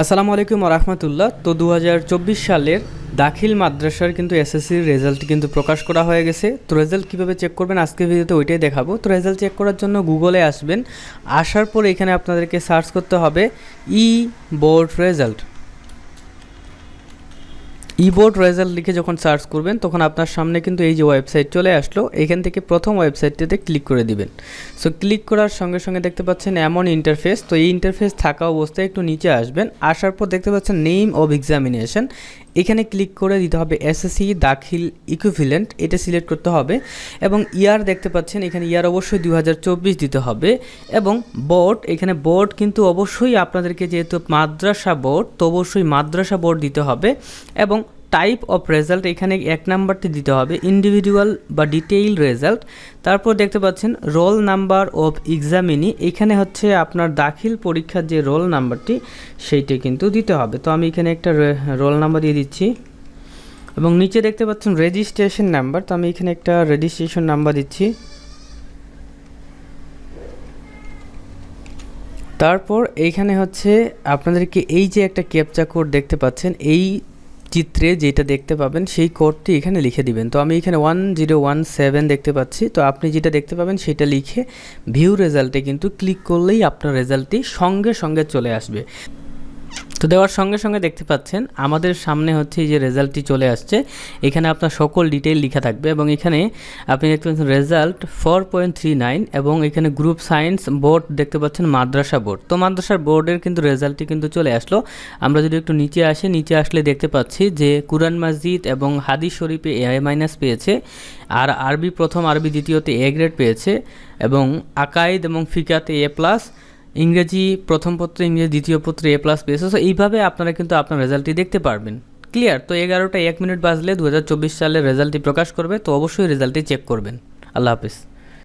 আসসালামু আলাইকুম রহমতুল্লাহ। তো দু হাজার চব্বিশ সালের দাখিল মাদ্রাসার কিন্তু এসএসসির রেজাল্ট কিন্তু প্রকাশ করা হয়ে গেছে। তো রেজাল্ট কীভাবে চেক করবেন? আজকে ভিডিওতে ওইটাই দেখাবো। তো রেজাল্ট চেক করার জন্য গুগলে আসবেন। আসার পর এখানে আপনাদেরকে সার্চ করতে হবে e board result e board result লিখে যখন সার্চ করবেন, তখন আপনার সামনে কিন্তু এই যে ওয়েবসাইট চলে আসলো, এখান থেকে প্রথম ওয়েবসাইটটিতে ক্লিক করে দিবেন। সো ক্লিক করার সঙ্গে সঙ্গে দেখতে পাচ্ছেন এমন ইন্টারফেস তো এই ইন্টারফেস থাকা অবস্থায় একটু নিচে আসবেন, আসার পর দেখতে পাচ্ছেন নেম অব এক্সামিনেশন এখানে ক্লিক করে দিতে হবে এসএসসি দাখিল ইকুইভ্যালেন্ট এটা সিলেক্ট করতে হবে এবং ইয়ার দেখতে পাচ্ছেন, এখানে ইয়ার অবশ্যই দু হাজার চব্বিশ দিতে হবে এবং বোর্ড এখানে বোর্ড কিন্তু অবশ্যই আপনাদেরকে যেহেতু মাদ্রাসা বোর্ড তো অবশ্যই মাদ্রাসা বোর্ড দিতে হবে এবং টাইপ অফ রেজাল্ট এখানে এক নাম্বারটি দিতে হবে ইন্ডিভিজুয়াল বা ডিটেইল রেজাল্ট তারপর দেখতে পাচ্ছেন রোল নাম্বার অফ এক্সামিনি এখানে হচ্ছে আপনার দাখিল পরীক্ষার যে রোল নাম্বারটি, সেইটা কিন্তু দিতে হবে। তো আমি এখানে একটা রোল নাম্বার দিয়ে দিচ্ছি। এবং নিচে দেখতে পাচ্ছেন রেজিস্ট্রেশন নাম্বার তো আমি এখানে একটা রেজিস্ট্রেশন নাম্বার দিচ্ছি। তারপর এইখানে হচ্ছে আপনাদেরকে এই যে একটা ক্যাপচা কোড দেখতে পাচ্ছেন, এই চিত্রে যেটা দেখতে পাবেন, সেই কোডটি এখানে লিখে দিবেন। তো আমি এখানে ওয়ান জিরো ওয়ান সেভেন দেখতে পাচ্ছি। তো আপনি যেটা দেখতে পাবেন, সেটা লিখে ভিউ রেজাল্টে কিন্তু ক্লিক করলেই আপনার রেজাল্টটি সঙ্গে সঙ্গে চলে আসবে। তো দেওয়ার সঙ্গে সঙ্গে দেখতে পাচ্ছেন, আমাদের সামনে হচ্ছে এই যে রেজাল্টটি চলে আসছে। এখানে আপনার সকল ডিটেইল লেখা থাকবে এবং এখানে আপনি দেখতে পাচ্ছেন result four point three nine এবং এখানে গ্রুপ সায়েন্স বোর্ড দেখতে পাচ্ছেন মাদ্রাসা বোর্ড তো মাদ্রাসার বোর্ডের কিন্তু রেজাল্টটি কিন্তু চলে আসলো। আমরা যদি একটু নিচে আসি, নিচে আসলে দেখতে পাচ্ছি যে কুরআন মসজিদ এবং হাদিস শরীফে এ মাইনাস পেয়েছে, আর আরবি প্রথম, আরবি দ্বিতীয়তে এ গ্রেড পেয়েছে এবং আকাইদ এবং ফিকাতে এ প্লাস ইংরেজি প্রথম পত্র, ইংরেজি দ্বিতীয় পত্রে এ প্লাস পেয়েছে সো এইভাবে আপনারা কিন্তু আপনার রেজাল্টটি দেখতে পারবেন। ক্লিয়ার তো এগারোটা এক মিনিট বাজলে দু সালের রেজাল্টটি প্রকাশ করবে, তো অবশ্যই রেজাল্টটি চেক করবেন। আল্লাহ হাফিজ।